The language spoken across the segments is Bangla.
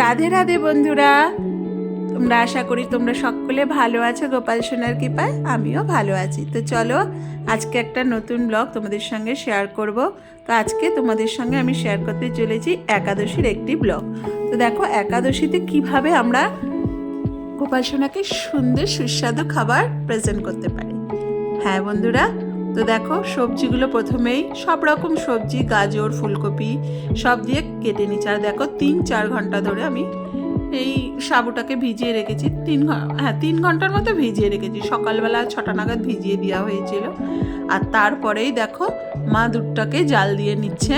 রাধে রাধে বন্ধুরা। তোমরা আশা করি তোমরা সকলে ভালো আছো, গোপাল সোনার কৃপায়। আমিও ভালো আছি। তো চলো, আজকে একটা নতুন ব্লগ তোমাদের সঙ্গে শেয়ার করব। তো আজকে তোমাদের সঙ্গে আমি শেয়ার করতে চলেছি একাদশীর একটি ব্লগ। তো দেখো, একাদশীতে কীভাবে আমরা গোপাল সোনাকে সুন্দর সুস্বাদু খাবার প্রেজেন্ট করতে পারি। হ্যাঁ বন্ধুরা তো দেখো, সবজিগুলো প্রথমেই সব রকম সবজি, গাজর, ফুলকপি সব দিয়ে কেটে নিচ্ছি। আর দেখো, তিন চার ঘণ্টা ধরে আমি এই সাবুটাকে ভিজিয়ে রেখেছি। তিন হ্যাঁ তিন ঘণ্টার মতো ভিজিয়ে রেখেছি। সকালবেলা ছটা নাগাদ ভিজিয়ে দেওয়া হয়েছিল। আর তারপরেই দেখো, মা দুধটাকে জাল দিয়ে নিচ্ছে।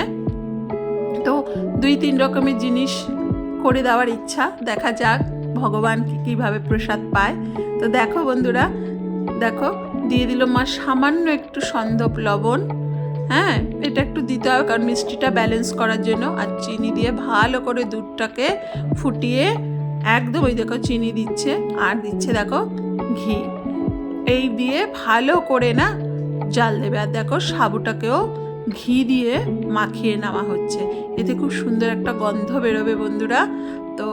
তো দুই তিন রকমের জিনিস করে দেওয়ার ইচ্ছা। দেখা যাক, ভগবান কীভাবে প্রসাদ পায়। তো দেখো বন্ধুরা, দেখো দিয়ে দিল মা সামান্য একটু সন্দপ লবণ। হ্যাঁ এটা একটু দিতে হবে কারণ মিষ্টিটা ব্যালেন্স করার জন্য। আর চিনি দিয়ে ভালো করে দুধটাকে ফুটিয়ে একদম ওই দেখো চিনি দিচ্ছে। আর দিচ্ছে দেখো ঘি। এই দিয়ে ভালো করে না জাল দেবে। আর দেখো সাবুটাকেও ঘি দিয়ে মাখিয়ে নেওয়া হচ্ছে। এতে খুব সুন্দর একটা গন্ধ বেরোবে বন্ধুরা। তো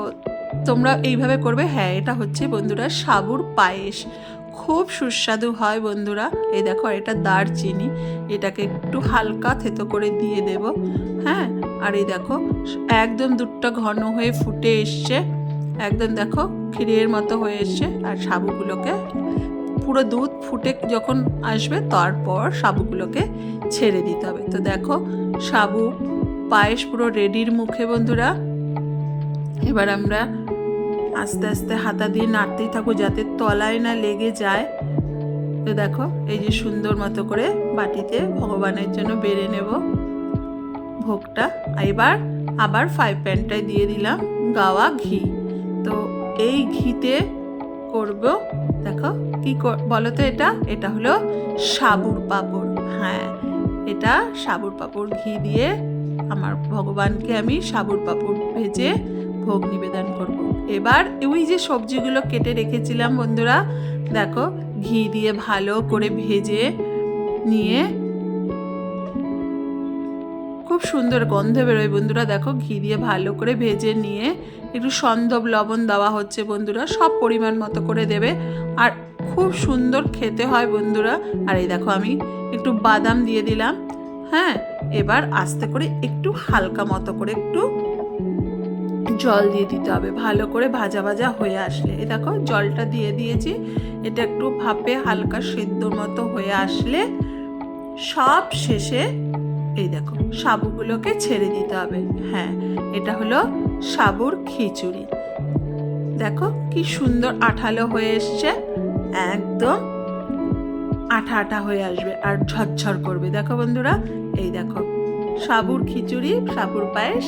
তোমরা এইভাবে করবে। হ্যাঁ এটা হচ্ছে বন্ধুরা সাবুর পায়েস। খুব সুস্বাদু হয় বন্ধুরা। এই দেখো এটা দারচিনি। এটাকে একটু হালকা থেতো করে দিয়ে দেব হ্যাঁ? আর এই দেখো, একদম দুধটা ঘন হয়ে ফুটে এসছে। একদম দেখো, ক্ষীরের মতো হয়ে এসছে। আর সাবুগুলোকে, পুরো দুধ ফুটে যখন আসবে, তারপর সাবুগুলোকে ছেড়ে দিতে হবে। তো দেখো, সাবু, পায়েস পুরো রেডির মুখে বন্ধুরা। এবার আমরা আস্তে আস্তে হাতা দিয়ে নাড়তেই থাকব যাতে তলায় না লেগে যায়। তো দেখো, এই যে সুন্দর মতো করে বাটিতে ভগবানের জন্য বেড়ে নেব ভোগটা। এবার আবার ফ্রাই প্যানটায় দিয়ে দিলাম গাওয়া ঘি। তো এই ঘিতে করব, দেখো কি বলো তো এটা? এটা হলো সাবুর পাপড়। হ্যাঁ এটা সাবুর পাপড় ঘি দিয়ে আমার ভগবানকে আমি সাবুর পাপড় ভেজে ভোগ নিবেদন করব। এবার ওই যে সবজিগুলো কেটে রেখেছিলাম বন্ধুরা, দেখো, ঘি দিয়ে ভালো করে ভেজে নিয়ে খুব সুন্দর গন্ধ বেরোয় বন্ধুরা, দেখো, ঘি দিয়ে ভালো করে ভেজে নিয়ে একটু সন্দব লবণ দেওয়া হচ্ছে বন্ধুরা, সব পরিমাণ মতো করে দেবে আর খুব সুন্দর খেতে হয় বন্ধুরা আর এই দেখো, আমি একটু বাদাম দিয়ে দিলাম হ্যাঁ এবার আস্তে করে একটু হালকা মতো করে একটু জল দিয়ে দিতে হবে, ভালো করে ভাজা ভাজা হয়ে আসলে। এ দেখো, জলটা দিয়ে দিয়েছি। এটা একটু ভাপে হালকা সেদ্ধ মতো হয়ে আসলে সব শেষে এই দেখো, সাবুগুলোকে ছেড়ে দিতে হবে। হ্যাঁ এটা হলো সাবুর খিচুড়ি। দেখো, কি সুন্দর আঠালো হয়ে এসছে। একদম আঠা আঠা হয়ে আসবে আর ঝরঝর করবে। দেখো বন্ধুরা, এই দেখো, সাবুর খিচুড়ি, সাবুর পায়েস।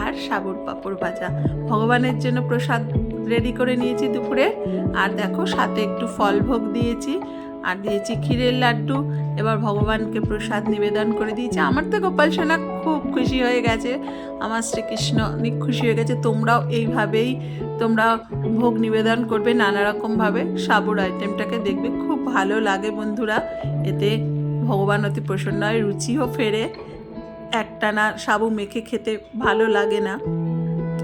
আর সাবুর পাঁপড় ভাজা। ভগবানের জন্য প্রসাদ রেডি করে নিয়েছি দুপুরে। আর দেখো, সাথে একটু ফল ভোগ দিয়েছি। আর দিয়েছি ক্ষীরের লাড্ডু। এবার ভগবানকে প্রসাদ নিবেদন করে দিয়েছি। আমার তো গোপাল সোনা খুব খুশি হয়ে গেছে। আমার শ্রীকৃষ্ণ অনেক খুশি হয়ে গেছে। তোমরাও এইভাবেই তোমরা ভোগ নিবেদন করবে নানা রকমভাবে সাবুর আইটেমটাকে দেখবে। খুব ভালো লাগে বন্ধুরা। এতে ভগবান অতি প্রসন্ন হয়, রুচিও ফেরে। একটানা সাবু মেখে খেতে ভালো লাগে না।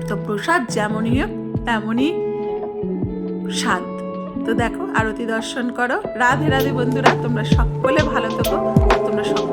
তো প্রসাদ যেমনই হোক, তেমনই স্বাদ। তো দেখো, আরতি দর্শন করো। রাধে রাধে বন্ধুরা, তোমরা সকলে ভালো থেকো, তোমরা সকলে